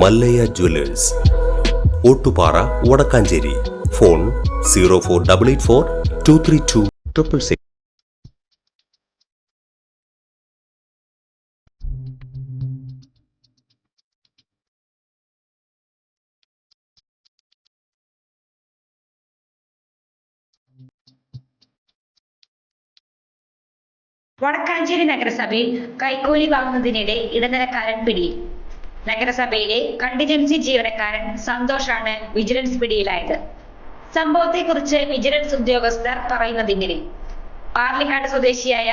Mallayya jewellers. Ottupara Vadakkanchery. Phone zero four double eight four two three two triple six Vadakkanchery നഗരസഭയിൽ കൈക്കൂലി വാങ്ങുന്നതിനിടെ ഇടനിലക്കാരൻ പിടിയിൽ നഗരസഭയിലെ contingency ജീവനക്കാരൻ സന്തോഷാണ് വിജിലൻസ് പിടിയിലായത്. സംഭവത്തെക്കുറിച്ച് വിജിലൻസ് ഉദ്യോഗസ്ഥർ പറയുന്നതിങ്ങനെ പാർലിക്കാട് സ്വദേശിയായ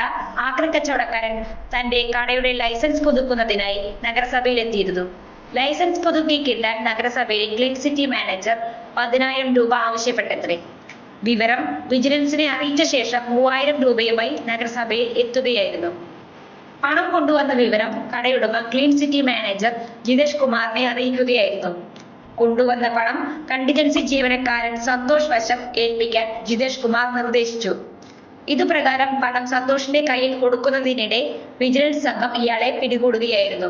ആക്രി കച്ചവടക്കാരൻ തന്റെ കടയുടെ ലൈസൻസ് പുതുക്കുന്നതിനായി നഗരസഭയിൽ എത്തിയിരുന്നു ലൈസൻസ് പുതുക്കി കിട്ടാൻ നഗരസഭയിലെ ക്ലീൻ സിറ്റി മാനേജർ പതിനായിരം രൂപ ആവശ്യപ്പെട്ടത്രേ. വിവരം വിജിലൻസിനെ അറിയിച്ച ശേഷം മൂവായിരം രൂപയുമായി നഗരസഭയിൽ എത്തുകയായിരുന്നു. പണം കൊണ്ടുവന്ന വിവരം കടയുടമ ക്ലീൻ സിറ്റി മാനേജർ ജിതേഷ് കുമാറിനെ അറിയിക്കുകയായിരുന്നു. കൊണ്ടുവന്ന പണം കണ്ടിജൻസി ജീവനക്കാരൻ സന്തോഷ് വശം ഏൽപ്പിക്കാൻ ജിതേഷ് കുമാർ നിർദ്ദേശിച്ചു. ഇതുപ്രകാരം പണം സന്തോഷിന്റെ കയ്യിൽ കൊടുക്കുന്നതിനിടെ വിജിലൻസ് സംഘം ഇയാളെ പിടികൂടുകയായിരുന്നു.